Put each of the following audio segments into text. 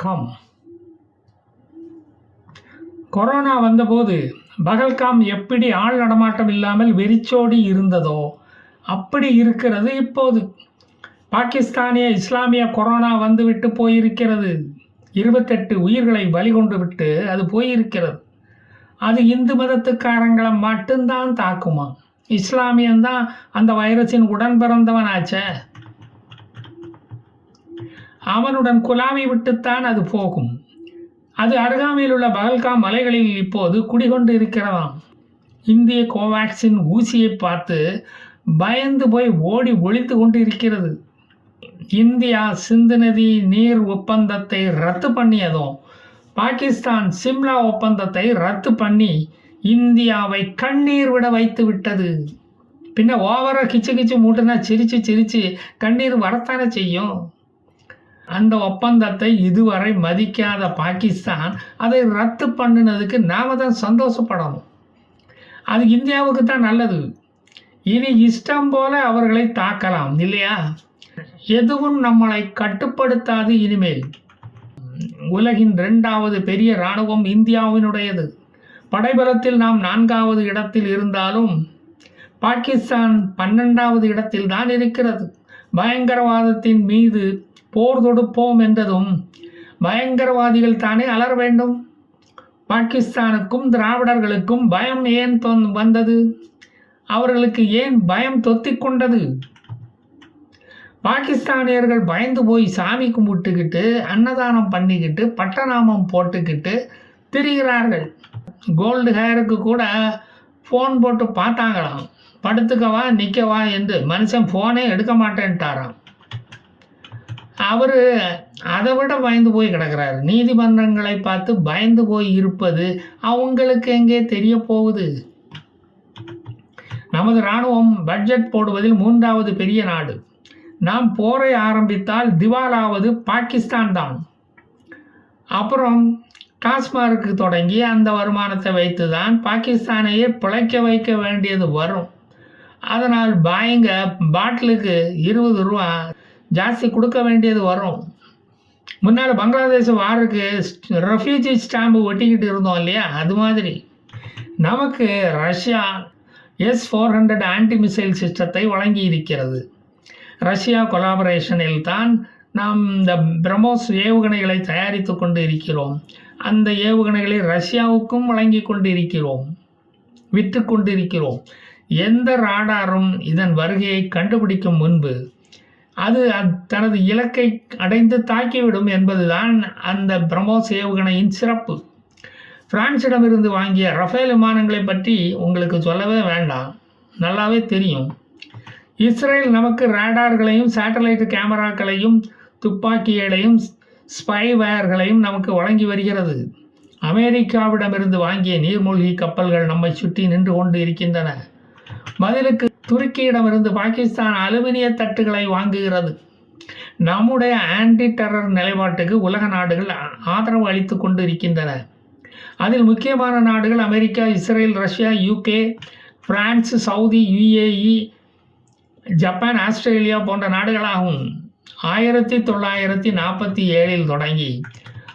வணக்கம். கொரோனா வந்தபோது பகல்காம் எப்படி ஆள் நடமாட்டம் இல்லாமல் வெறிச்சோடி இருந்ததோ அப்படி இருக்கிறது இப்போது. பாகிஸ்தானிய இஸ்லாமிய கொரோனா வந்துவிட்டு போயிருக்கிறது. இருபத்தெட்டு உயிர்களை பலி கொண்டு விட்டு அது போயிருக்கிறது. அது இந்து மதத்துக்காரங்களை மட்டும்தான் தாக்குமா? இஸ்லாமியன்தான் அந்த வைரஸின் உடன் பிறந்தவனாச்சே அவனுடன் குலாமை விட்டுத்தான் அது போகும். அது அருகாமையில் உள்ள பகல்காம் மலைகளில் இப்போது குடிகொண்டு இருக்கிறதாம். இந்திய கோவேக்சின் ஊசியை பார்த்து பயந்து போய் ஓடி ஒழித்து கொண்டு இருக்கிறது இந்தியா சிந்து நதி நீர் ஒப்பந்தத்தை ரத்து பண்ணியதும் பாகிஸ்தான் சிம்லா ஒப்பந்தத்தை ரத்து பண்ணி இந்தியாவை கண்ணீர் விட வைத்து விட்டது. பின்ன ஓவராக கிச்சு கிச்சு மூட்டுனா சிரித்து சிரித்து கண்ணீர் வரத்தானே செய்யும்? அந்த ஒப்பந்தத்தை இதுவரை மதிக்காத பாகிஸ்தான் அதை ரத்து பண்ணினதுக்கு நாம் தான் சந்தோஷப்படணும். அது இந்தியாவுக்கு தான் நல்லது. இனி இஷ்டம் போல அவர்களை தாக்கலாம் இல்லையா? எதுவும் நம்மளை கட்டுப்படுத்தாது இனிமேல். உலகின் இரண்டாவது பெரிய இராணுவம் இந்தியாவினுடையது. படைபலத்தில் நாம் நான்காவது இடத்தில் இருந்தாலும் பாகிஸ்தான் பன்னெண்டாவது இடத்தில் தான் இருக்கிறது. பயங்கரவாதத்தின் மீது போர் தொடுப்போம் என்றதும் பயங்கரவாதிகள் தானே அலற வேண்டும். பாகிஸ்தானுக்கும் திராவிடர்களுக்கும் பயம் ஏன் தொன்- வந்தது? அவர்களுக்கு ஏன் பயம் தொத்திக் கொண்டது? பாகிஸ்தானியர்கள் பயந்து போய் சாமி கும்பிட்டுக்கிட்டு அன்னதானம் பண்ணிக்கிட்டு பட்டநாமம் போட்டுக்கிட்டு திரிகிறார்கள். கோல்டு ஹேருக்கு கூட ஃபோன் போட்டு பார்த்தாங்களாம். படுத்துக்கவா நிற்கவா என்று மனுஷன் ஃபோனே எடுக்க மாட்டேன்ட்டாராம். அவர் அதை விட பயந்து போய் கிடக்கிறார். நீதிமன்றங்களை பார்த்து பயந்து போய் இருப்பது அவங்களுக்கு எங்கே தெரிய போகுது? நமது இராணுவம் பட்ஜெட் போடுவதில் மூன்றாவது பெரிய நாடு. நாம் போரை ஆரம்பித்தால் திவாலாவது பாகிஸ்தான் தான். அப்புறம் டாஸ்மார்க்கு தொடங்கி அந்த வருமானத்தை வைத்து தான் பாகிஸ்தானையே பிழைக்க வைக்க வேண்டியது வரும். அதனால் பாய்ங்க பாட்டிலுக்கு இருபது ரூபா ஜாஸ்தி கொடுக்க வேண்டியது வரும் முன்னால் பங்களாதேஷ் வாருக்கு ரெஃப்யூஜி ஸ்டாம்பு ஒட்டிக்கிட்டு இருந்தோம் இல்லையா அது மாதிரி நமக்கு Russia S four hundred anti missile சிஸ்டத்தை வழங்கி இருக்கிறது ரஷ்யா கொலாபரேஷனில் தான் நாம் இந்த பிரம்மோஸ் ஏவுகணைகளை தயாரித்து கொண்டு இருக்கிறோம் அந்த ஏவுகணைகளை ரஷ்யாவுக்கும் வழங்கி கொண்டு இருக்கிறோம் விற்று கொண்டு இருக்கிறோம் எந்த ராடாரும் இதன் வருகையை கண்டுபிடிக்கும் முன்பு அது தனது இலக்கை அடைந்து தாக்கிவிடும் என்பதுதான் அந்த பிரம்மோஸ் ஏவுகணையின் சிறப்பு. பிரான்சிடமிருந்து வாங்கிய ரஃபேல் விமானங்களை பற்றி உங்களுக்கு சொல்லவே வேண்டாம். நல்லாவே தெரியும். இஸ்ரேல் நமக்கு ரேடார்களையும் சேட்டலைட் கேமராக்களையும் துப்பாக்கிகளையும் ஸ்பைவேர்களையும் நமக்கு வழங்கி வருகிறது. அமெரிக்காவிடமிருந்து வாங்கிய நீர்மூழ்கி கப்பல்கள் நம்மை சுற்றி நின்று கொண்டு இருக்கின்றன. பதிலுக்கு துருக்கியிடமிருந்து பாகிஸ்தான் அலுமினிய தட்டுகளை வாங்குகிறது. நம்முடைய ஆன்டி டெரர் நிலைப்பாட்டுக்கு உலக நாடுகள் ஆதரவு அளித்து கொண்டு இருக்கின்றன அதில் முக்கியமான நாடுகள் America Israel Russia UK France Saudi UAE Japan Australia போன்ற நாடுகளாகும். ஆயிரத்தி தொள்ளாயிரத்தி நாற்பத்தி ஏழில் தொடங்கி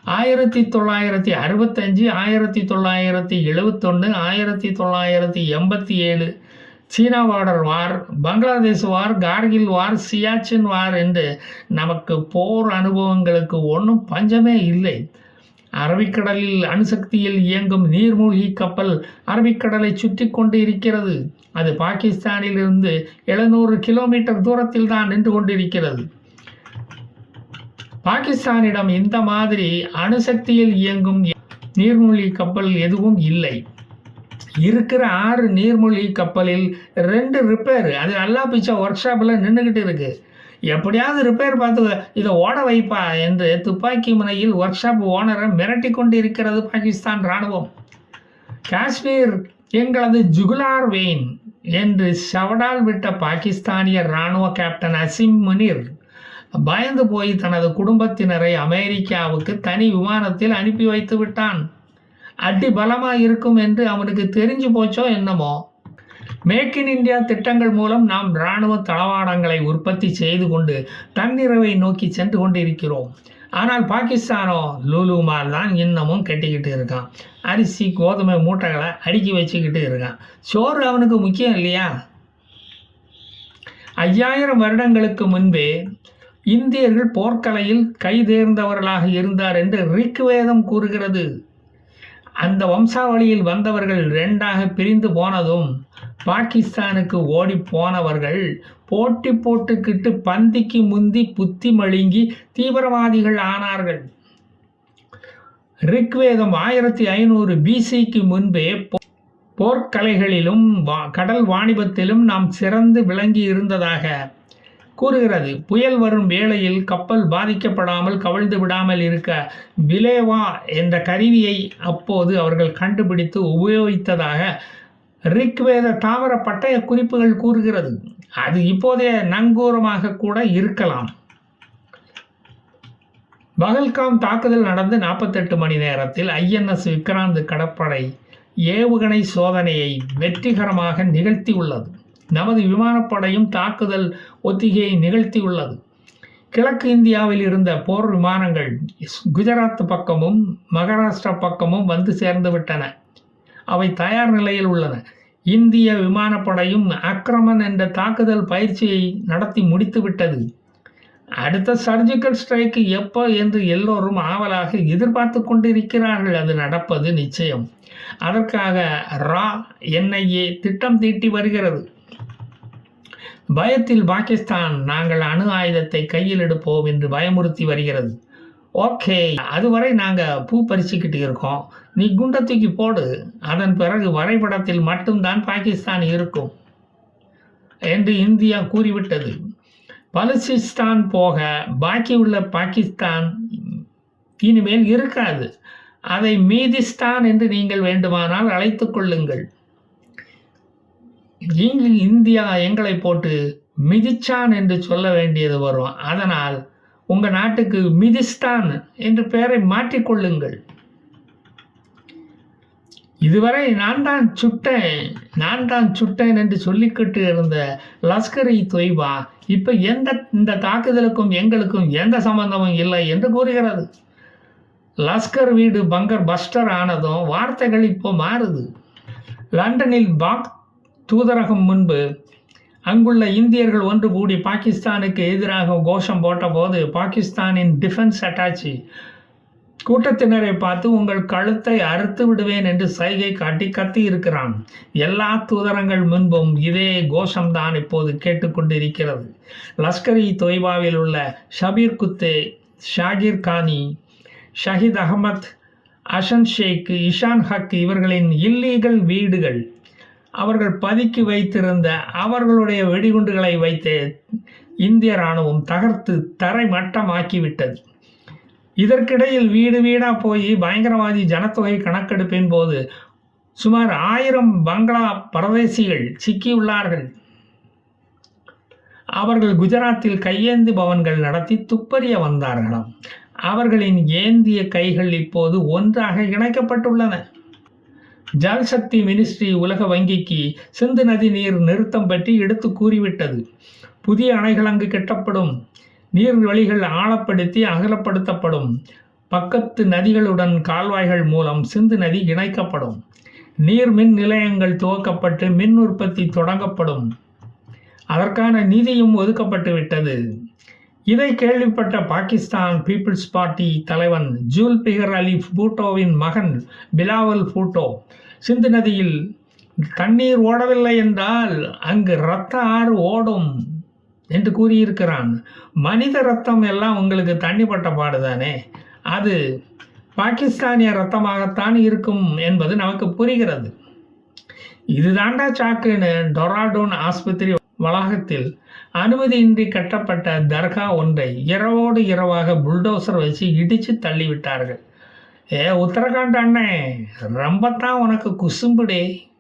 ஆயிரத்தி தொள்ளாயிரத்தி அறுபத்தஞ்சு ஆயிரத்தி தொள்ளாயிரத்தி எழுபத்தொன்று ஆயிரத்தி தொள்ளாயிரத்தி எண்பத்தி ஏழு China border war Bangladesh war Kargil war Siachen war என்று நமக்கு போர் அனுபவங்களுக்கு ஒன்றும் பஞ்சமே இல்லை. அரபிக்கடலில் அணுசக்தியில் இயங்கும் நீர்மூழ்கி கப்பல் அரபிக்கடலை சுற்றி கொண்டு இருக்கிறது. அது பாகிஸ்தானிலிருந்து எழுநூறு கிலோமீட்டர் தூரத்தில் தான் நின்று கொண்டிருக்கிறது. பாகிஸ்தானிடம் இந்த மாதிரி அணுசக்தியில் இயங்கும் நீர்மூழ்கி கப்பல் எதுவும் இல்லை. இருக்கிற ஆறு நீர்மூழ்கி கப்பலில் ரெண்டு ரிப்பேர் அது நல்லா பிச்சா ஒர்க் ஷாப்பில் நின்றுக்கிட்டு இருக்கு. எப்படியாவது ரிப்பேர் பார்த்து இதை ஓட வைப்பா என்று துப்பாக்கி முனையில் ஒர்க் ஷாப் ஓனரை மிரட்டி கொண்டு இருக்கிறது பாகிஸ்தான் இராணுவம் காஷ்மீர் எங்களது ஜுகுலார் வெயின் என்று சவடால் விட்ட பாகிஸ்தானிய இராணுவ கேப்டன் அசிம் முனிர் பயந்து போய் தனது குடும்பத்தினரை அமெரிக்காவுக்கு தனி விமானத்தில் அனுப்பி வைத்து விட்டான். அடி பலமாக இருக்கும் என்று அவனுக்கு தெரிஞ்சு போச்சோ என்னமோ? மேக் இன் இந்தியா திட்டங்கள் மூலம் நாம் இராணுவ தளவாடங்களை உற்பத்தி செய்து கொண்டு தன்னிறைவை நோக்கி சென்று கொண்டிருக்கிறோம். ஆனால் பாகிஸ்தானோ லூலுமால் தான் இன்னமும் கட்டிக்கிட்டு இருக்கான். அரிசி கோதுமை மூட்டைகளை அடுக்கி வச்சுக்கிட்டு இருக்கான். சோறு அவனுக்கு முக்கியம் இல்லையா? ஐயாயிரம் வருடங்களுக்கு முன்பே இந்தியர்கள் போர்க்கலையில் கைதேர்ந்தவர்களாக இருந்தார் என்று ரிக்வேதம் கூறுகிறது. அந்த வம்சாவளியில் வந்தவர்கள் ரெண்டாக பிரிந்து போனதும் பாகிஸ்தானுக்கு ஓடி போனவர்கள் போட்டி போட்டுக்கிட்டு பந்திக்கு முந்தி புத்தி மழுங்கி தீவிரவாதிகள் ஆனார்கள். ரிக்வேதம் ஆயிரத்தி ஐநூறு பிசிக்கு முன்பே போர்க்கலைகளிலும் வா- கடல் வாணிபத்திலும் நாம் சிறந்து விளங்கி இருந்ததாக கூறுகிறது புயல் வரும் வேளையில் கப்பல் பாதிக்கப்படாமல் கவிழ்ந்து விடாமல் இருக்க விலேவா என்ற கருவியை அப்போது அவர்கள் கண்டுபிடித்து உபயோகித்ததாக ரிக்வேத தாவர பட்டய குறிப்புகள் கூறுகிறது. அது இப்போதைய நங்கூரமாக கூட இருக்கலாம். பகல்காம் தாக்குதல் நடந்து நாற்பத்தெட்டு மணி நேரத்தில் ஐஎன்எஸ் விக்ராந்த் கடற்படை ஏவுகணை சோதனையை வெற்றிகரமாக நிகழ்த்தியுள்ளது. நமது விமானப்படையும் தாக்குதல் ஒத்திகையை நிகழ்த்தியுள்ளது. கிழக்கு இந்தியாவில் இருந்த போர் விமானங்கள் குஜராத் பக்கமும் மகாராஷ்டிரா பக்கமும் வந்து சேர்ந்து விட்டன. அவை தயார் நிலையில் உள்ளன. இந்திய விமானப்படையும் அக்ரமன் என்ற தாக்குதல் பயிற்சியை நடத்தி முடித்துவிட்டது அடுத்த சர்ஜிக்கல் ஸ்ட்ரைக்கு எப்போ என்று எல்லோரும் ஆவலாக எதிர்பார்த்து கொண்டிருக்கிறார்கள். அது நடப்பது நிச்சயம். அதற்காக ரா என்ஐஏ திட்டம் தீட்டி வருகிறது. பயத்தில் பாகிஸ்தான் நாங்கள் அணு ஆயுதத்தை கையில் எடுப்போம் என்று பயமுறுத்தி வருகிறது. ஓகே அதுவரை நாங்கள் பூ பறிச்சுக்கிட்டு இருக்கோம். நீ குண்டை தூக்கி போடு. அதன் பிறகு வரைபடத்தில் மட்டும்தான் பாகிஸ்தான் இருக்கும் என்று இந்தியா கூறிவிட்டது. பலுசிஸ்தான் போக பாக்கியுள்ள பாகிஸ்தான் இனிமேல் இருக்காது. அதை மீதிஸ்தான் என்று நீங்கள் வேண்டுமானால் அழைத்து கொள்ளுங்கள். இங்கு இந்தியா எங்களை போட்டு மிதிச்சான் என்று சொல்ல வேண்டியது வரும். அதனால் உங்கள் நாட்டுக்கு மிதிஸ்தான் என்று பெயரை மாற்றிக்கொள்ளுங்கள். இதுவரை நான் தான் சுட்டேன். நான் தான் சுட்டேன் என்று சொல்லிக்கிட்டு இருந்த லஷ்கர் இ தொய்பா இப்போ எந்த இந்த தாக்குதலுக்கும் எங்களுக்கும் எந்த சம்பந்தமும் இல்லை என்று கூறுகிறது. லஷ்கர் வீடு பங்கர் பஸ்டர் ஆனதும் வார்த்தைகள் இப்போ மாறுது. லண்டனில் பாக் தூதரகம் முன்பு அங்குள்ள இந்தியர்கள் ஒன்று கூடி பாகிஸ்தானுக்கு எதிராக கோஷம் போட்டபோது பாகிஸ்தானின் டிஃபென்ஸ் அட்டாச்சி கூட்டத்தினரை பார்த்து உங்கள் கழுத்தை அறுத்து விடுவேன் என்று சைகை காட்டி கத்தி இருக்கிறான். எல்லா தூதரங்கள் முன்பும் இதே கோஷம்தான் இப்போது கேட்டுக்கொண்டிருக்கிறது லஷ்கர் இ தொய்பாவில் உள்ள ஷபீர் குத்தே ஷாகிர் கானி ஷஹீத் அகமத் அஷன் ஷேக் இஷான் ஹக் இவர்களின் இல்லீகல் வீடுகள் அவர்கள் பதுக்கி வைத்திருந்த அவர்களுடைய வெடிகுண்டுகளை வைத்து இந்திய ராணுவம் தகர்த்து தரை மட்டமாக்கிவிட்டது இதற்கிடையில் வீடு வீடாக போய் பயங்கரவாதி ஜனத்தொகை கணக்கெடுப்பின் போது சுமார் ஆயிரம் பங்களா பரதேசிகள் சிக்கியுள்ளார்கள். அவர்கள் குஜராத்தில் கையேந்தி பவன்கள் நடத்தி துப்பறிய வந்தார்களாம். அவர்களின் ஏந்திய கைகள் இப்போது ஒன்றாக இணைக்கப்பட்டுள்ளன. ஜல்சக்தி மினிஸ்ட்ரி உலக வங்கிக்கு சிந்து நதி நீர் நிறுத்தம் பற்றி எடுத்து கூறிவிட்டது. புதிய அணைகள் அங்கு கட்டப்படும். நீர்வழிகள் ஆழப்படுத்தி அகலப்படுத்தப்படும். பக்கத்து நதிகளுடன் கால்வாய்கள் மூலம் சிந்து நதி இணைக்கப்படும். நீர் மின் நிலையங்கள் துவக்கப்பட்டு மின் உற்பத்தி தொடங்கப்படும். அதற்கான நிதியும் ஒதுக்கப்பட்டு விட்டது. இதை கேள்விப்பட்ட பாகிஸ்தான் பீப்புள்ஸ் பார்ட்டி தலைவன் ஜூல் பிகர் அலி பூட்டோவின் மகன் பிலாவல் பூட்டோ சிந்து நதியில் தண்ணீர் ஓடவில்லை என்றால் அங்கு இரத்த ஆறு ஓடும் என்று கூறியிருக்கிறான். மனித ரத்தம் எல்லாம் உங்களுக்கு தண்ணி பட்ட பாடுதானே? அது பாகிஸ்தானிய ரத்தமாகத்தான் இருக்கும் என்பது நமக்கு புரிகிறது. இதுதாண்டா சாக்குன்னு டொராடோன் ஆஸ்பத்திரி வளாகத்தில் அனுமதியின்றி கட்டப்பட்ட தர்கா ஒன்றை இரவோடு இரவாக புல்டோசர் வச்சு இடித்து தள்ளிவிட்டார்கள். ஏ உத்தரகாண்ட் அண்ணே ரொம்பத்தான் உனக்கு குசும்புடே.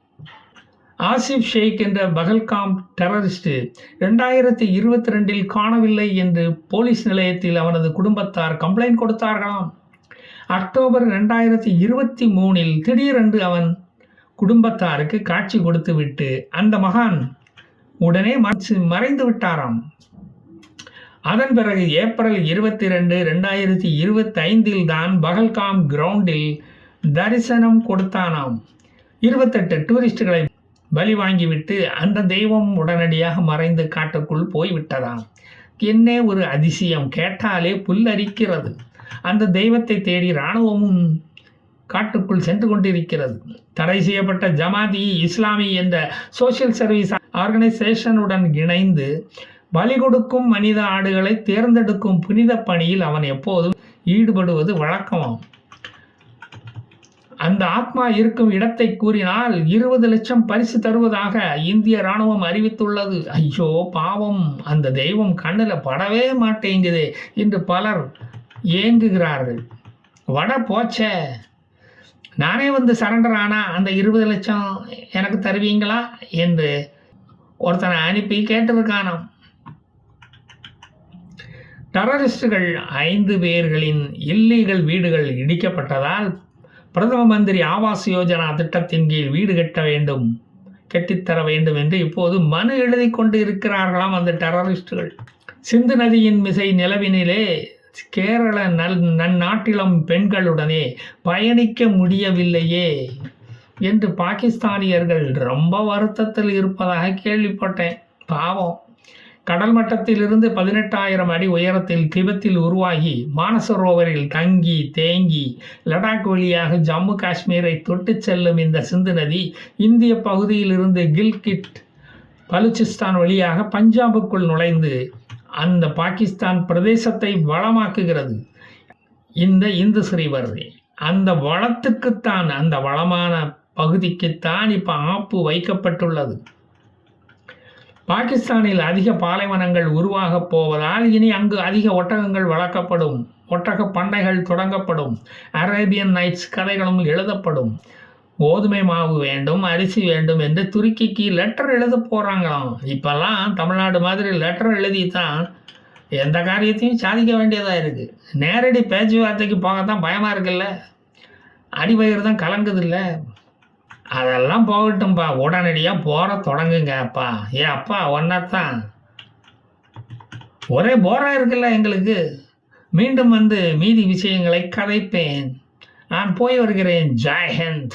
ஆசிப் ஷேக் என்ற பகல்காம் டெரரிஸ்ட் ரெண்டாயிரத்தி இருபத்தி ரெண்டில் காணவில்லை என்று போலீஸ் நிலையத்தில் அவனது குடும்பத்தார் கம்ப்ளைண்ட் கொடுத்தார்களாம். அக்டோபர் ரெண்டாயிரத்தி இருபத்தி மூணில் திடீரென்று அவன் குடும்பத்தாருக்கு காட்சி கொடுத்துவிட்டு அந்த மகான் உடனே மறைச்சு மறைந்து விட்டாராம். அதன் பிறகு ஏப்ரல் இருபத்தி ரெண்டு ரெண்டாயிரத்தி இருபத்தைந்தில் தான் பகல்காம் கிரவுண்டில் தரிசனம் கொடுத்தானாம். இருபத்தெட்டு டூரிஸ்டுகளை பலி வாங்கிவிட்டு அந்த தெய்வம் உடனடியாக மறைந்து காட்டுக்குள் போய்விட்டதாம். என்ன ஒரு அதிசயம் கேட்டாலே புல்லரிக்கிறது. அந்த தெய்வத்தை தேடி இராணுவமும் காட்டுக்குள் சென்று கொண்டிருக்கிறது. தடை செய்யப்பட்ட ஜமாதி இஸ்லாமி என்ற சோசியல் சர்வீஸ் ஆர்கனைசேஷனுடன் இணைந்து பலி கொடுக்கும் மனித ஆடுகளை தேர்ந்தெடுக்கும் புனித பணியில் அவன் எப்போதும் ஈடுபடுவது வழக்கமாகும் அந்த ஆத்மா இருக்கும் இடத்தை கூறினால் இருபது லட்சம் பரிசு தருவதாக இந்திய ராணுவம் அறிவித்துள்ளது. ஐயோ பாவம். அந்த தெய்வம் கண்ணில் படவே மாட்டேங்குதே என்று பலர் ஏங்குகிறார்கள். வட போச்சே. நானே வந்து சரண்டர் ஆனா அந்த இருபது லட்சம் எனக்கு தருவீங்களா? என்று ஒருத்தனை அனுப்பி கேட்டிருக்கானாம். டெரரிஸ்டுகள் ஐந்து பேர்களின் இல்லீகல் வீடுகள் இடிக்கப்பட்டதால் பிரதம மந்திரி ஆவாஸ் யோஜனா திட்டத்தின் கீழ் வீடு கட்ட வேண்டும் கட்டித்தர வேண்டும் என்று இப்போது மனு எழுதி கொண்டு இருக்கிறார்களாம் அந்த டெரரிஸ்டுகள். சிந்து நதியின் மிசை நிலவினிலே கேரள நல் நன்னாட்டிலம் பெண்களுடனே பயணிக்க முடியவில்லையே என்று பாகிஸ்தானியர்கள் ரொம்ப வருத்தத்தில் இருப்பதாக கேள்விப்பட்டேன். பாவம். கடல் மட்டத்திலிருந்து பதினெட்டாயிரம் அடி உயரத்தில் திபெத்தில் உருவாகி மானசரோவரில் தங்கி தேங்கி லடாக் வழியாக ஜம்மு காஷ்மீரை தொட்டுச் செல்லும் இந்த சிந்து நதி இந்திய பகுதியிலிருந்து கில்கிட் பலுச்சிஸ்தான் வழியாக பஞ்சாபுக்குள் நுழைந்து அந்த பாகிஸ்தான் பிரதேசத்தை வளமாக்குகிறது. இந்த இந்து ஸ்ரீவர் அந்த வளத்துக்குத்தான் அந்த வளமான பகுதிக்குத்தான் இப்போ ஆப்பு வைக்கப்பட்டுள்ளது. பாகிஸ்தானில் அதிக பாலைவனங்கள் உருவாகப் போவதால் இனி அங்கு அதிக ஒட்டகங்கள் வளர்க்கப்படும். ஒட்டக பண்ணைகள் தொடங்கப்படும். அரேபியன் நைட்ஸ் கதைகளும் எழுதப்படும். கோதுமை மாவு வேண்டும் அரிசி வேண்டும் என்று துருக்கிக்கு லெட்டர் எழுத போகிறாங்களாம் இப்போல்லாம் தமிழ்நாடு மாதிரி லெட்டர் எழுதி தான் எந்த காரியத்தையும் சாதிக்க வேண்டியதாக இருக்குது நேரடி பேச்சுவார்த்தைக்கு போகத்தான் பயமாக இருக்குல்ல? அடிபயிர் தான் கலங்குதில்லை? அதெல்லாம் போகட்டும்பா. உடனடியாக போற தொடங்குங்க அப்பா ஏ அப்பா ஒன்னாத்தான். ஒரே போராக இருக்குல்ல எங்களுக்கு. மீண்டும் வந்து மீதி விஷயங்களை கதைப்பேன். நான் போய் வருகிறேன். ஜெயஹந்த்